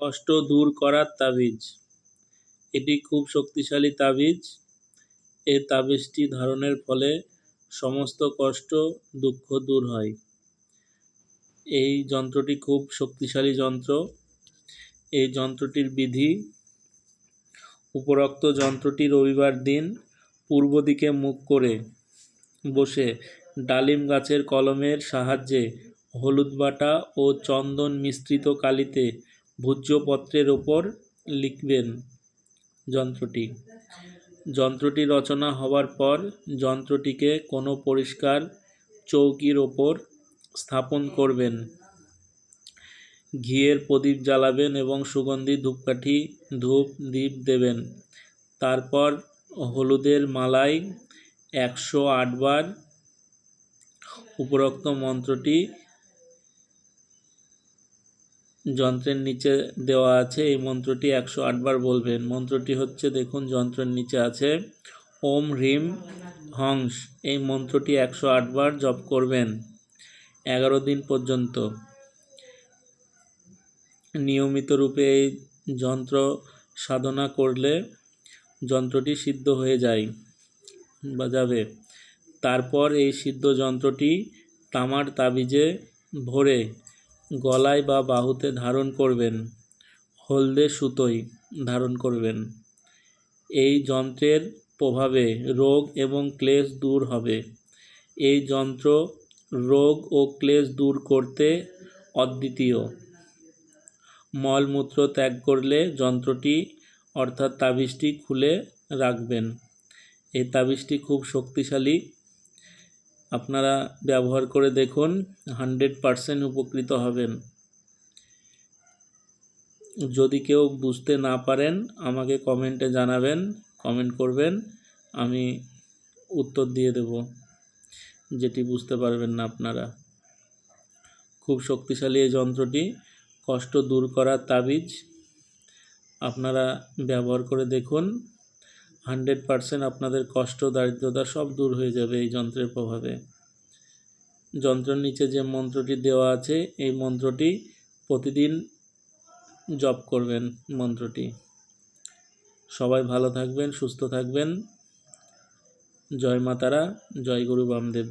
কষ্ট দূর করার তাবিজ। এটি খুব শক্তিশালী তাবিজ। এই তাবিজটি ধারণের ফলে সমস্ত কষ্ট, দুঃখ দূর হয়। এই যন্ত্রটি খুব শক্তিশালী যন্ত্র। এই যন্ত্রটির বিধি, উপরোক্ত যন্ত্রটি রবিবার দিন পূর্ব দিকে মুখ করে বসে ডালিম গাছের কলমের সাহায্যে হলুদ বাটা ও চন্দন মিশ্রিত কালিতে ভূজ্যপত্রের ওপর লিখবেন যন্ত্রটি। যন্ত্রটি রচনা হওয়ার পর যন্ত্রটিকে কোনো পরিষ্কার চৌকির ওপর স্থাপন করবেন। ঘিয়ের প্রদীপ জ্বালাবেন এবং সুগন্ধি ধূপকাঠি, ধূপ দ্বীপ দেবেন। তারপর হলুদের মালায় একশো আটবার উপরোক্ত মন্ত্রটি যন্ত্রের নিচে দেওয়া আছে এই মন্ত্রটি একশো আটবার বলবেন। মন্ত্রটি হচ্ছে, দেখুন, যন্ত্রের নিচে আছে, ওম হ্রিম হংস। এই মন্ত্রটি একশো আটবার জপ করবেন, এগারো দিন পর্যন্ত। নিয়মিত রূপে এই যন্ত্র সাধনা করলে যন্ত্রটি সিদ্ধ হয়ে যায়, বা যাবে। তারপর এই সিদ্ধ যন্ত্রটি তামার তাবিজে ভরে গলায় বা বাহুতে ধারণ করবেন, হলদে সুতোয় ধারণ করবেন। এই যন্ত্রের প্রভাবে রোগ এবং ক্লেশ দূর হবে। এই যন্ত্র রোগ ও ক্লেশ দূর করতে অদ্বিতীয়। মলমূত্র ত্যাগ করলে যন্ত্রটি, অর্থাৎ তাবিজটি খুলে রাখবেন। এই তাবিজটি খুব শক্তিশালী আপনারা ব্যবহার করে দেখুন, হান্ড্রেড পারসেন্ট উপকৃত হবেন। যদি কেউ বুঝতে না পারেন, আমাকে কমেন্টে জানাবেন, কমেন্ট করবেন, আমি উত্তর দিয়ে দেব, যেটি বুঝতে পারবেন না আপনারা। খুব শক্তিশালী এই যন্ত্রটি, কষ্ট দূর করার তাবিজ, আপনারা ব্যবহার করে দেখুন হান্ড্রেড পারসেন্ট আপনাদের কষ্ট, দারিদ্রতা সব দূর হয়ে যাবে এই যন্ত্রের প্রভাবে। যন্ত্রের নিচে যে মন্ত্রটি দেওয়া আছে, এই মন্ত্রটি প্রতিদিন জপ করবেন মন্ত্রটি। সবাই ভালো থাকবেন, সুস্থ থাকবেন। জয় মাতারা, জয় গুরু বামদেব।